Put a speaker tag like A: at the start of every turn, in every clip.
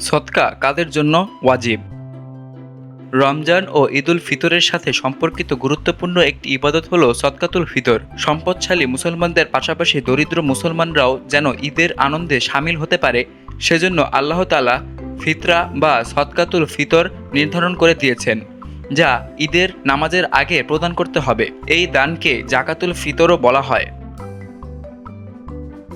A: সৎকা কাদের জন্য? ওয়াজিব। রমজান ও ঈদুল ফিতরের সাথে সম্পর্কিত গুরুত্বপূর্ণ একটি ইবাদত হলো সৎকাতুল ফিতর। সম্পদশালী মুসলমানদের পাশাপাশি দরিদ্র মুসলমানরাও যেন ঈদের আনন্দে সামিল হতে পারে, সেজন্য আল্লাহ তালা ফিতরা বা সৎকাতুল ফিতর নির্ধারণ করে দিয়েছেন, যা ঈদের নামাজের আগে প্রদান করতে হবে। এই দানকে জাকাতুল ফিতরও বলা হয়।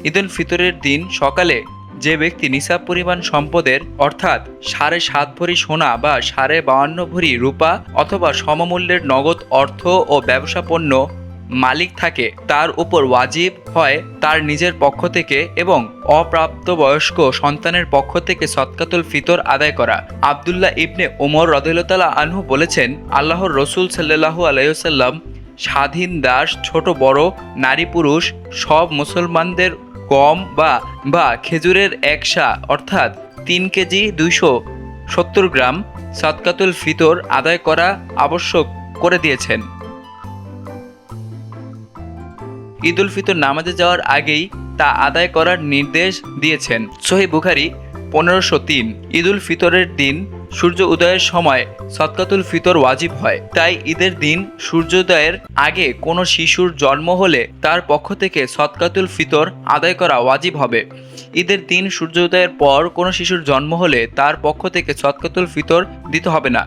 A: ঈদুল ফিতরের দিন সকালে যে ব্যক্তি নিসাব পরিমাণ সম্পদের, অর্থাৎ সাড়ে সাত ভরি সোনা বা সাড়ে বাউান্ন ভরি রূপা অথবা সমমূল্যের নগদ অর্থ ও ব্যবসা পণ্য মালিক থাকে, তার উপর ওয়াজিব হয় তার নিজের পক্ষ থেকে এবং অপ্রাপ্তবয়স্ক সন্তানের পক্ষ থেকে সৎকাতুল ফিতর আদায় করা। আবদুল্লাহ ইবনে ওমর রদুল্লাহ আনহু বলেছেন, আল্লাহর রসুল সাল্লাহু আলাইসাল্লাম স্বাধীন দাস, ছোট বড়, নারী পুরুষ, সব মুসলমানদের গম বা বা খেজুরের একশা অর্থাৎ তিন কেজি দুইশো সত্তর গ্রাম সৎকাতুল ফিতর আদায় করা আবশ্যক করে দিয়েছেন। ঈদুল ফিতর নামাজে যাওয়ার আগেই তা আদায় করার নির্দেশ দিয়েছেন। সহি বুখারি পনেরোশো তিন। ঈদুল ফিতরের দিন সূর্য উদয়ের সময় সৎকাতুল ফিতর ওয়াজিব হয়। তাই ঈদের দিন সূর্যোদয়ের আগে কোনো শিশুর জন্ম হলে তার পক্ষ থেকে সৎকাতুল ফিতর আদায় করা ওয়াজিব হবে। ঈদের দিন সূর্যোদয়ের পর কোনো শিশুর জন্ম হলে তার পক্ষ থেকে সৎকাতুল ফিতর দিতে হবে না।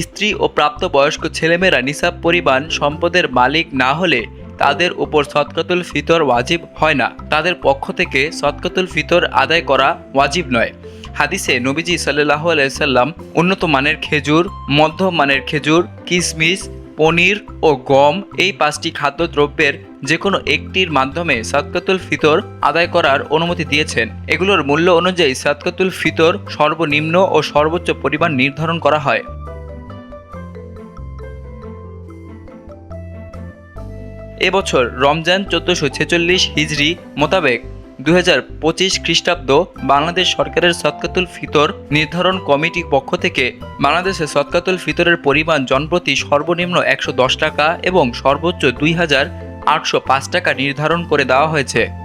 A: স্ত্রী ও প্রাপ্তবয়স্ক ছেলেমেয়েরা নিসাব পরিমাণ সম্পদের মালিক না হলে তাদের উপর সৎকাতুল ফিতর ওয়াজিব হয় না। তাদের পক্ষ থেকে সৎকাতুল ফিতর আদায় করা ওয়াজিব নয়। হাদিসে নবীজি সাল্লাহ আলাইসাল্লাম উন্নত মানের খেজুর মধ্যম মানের খেজুর কিশমিশ পনির ও গম এই পাঁচটি খাদ্যদ্রব্যের যে কোনো একটির মাধ্যমে সাদকাতুল ফিতর আদায় করার অনুমতি দিয়েছেন। এগুলোর মূল্য অনুযায়ী সাদকাতুল ফিতর সর্বনিম্ন ও সর্বোচ্চ পরিমাণ নির্ধারণ করা হয়। এবছর রমজান চোদ্দোশো ছেচল্লিশ হিজড়ি মোতাবেক দু হাজার পঁচিশ খ্রিস্টাব্দ বাংলাদেশ সরকারের সৎকাতুল ফিতর নির্ধারণ কমিটির পক্ষ থেকে বাংলাদেশে সৎকাতুল ফিতরের পরিমাণ জনপ্রতি সর্বনিম্ন একশো দশ টাকা এবং সর্বোচ্চ দুই হাজার আটশো পাঁচ টাকা নির্ধারণ করে দেওয়া হয়েছে।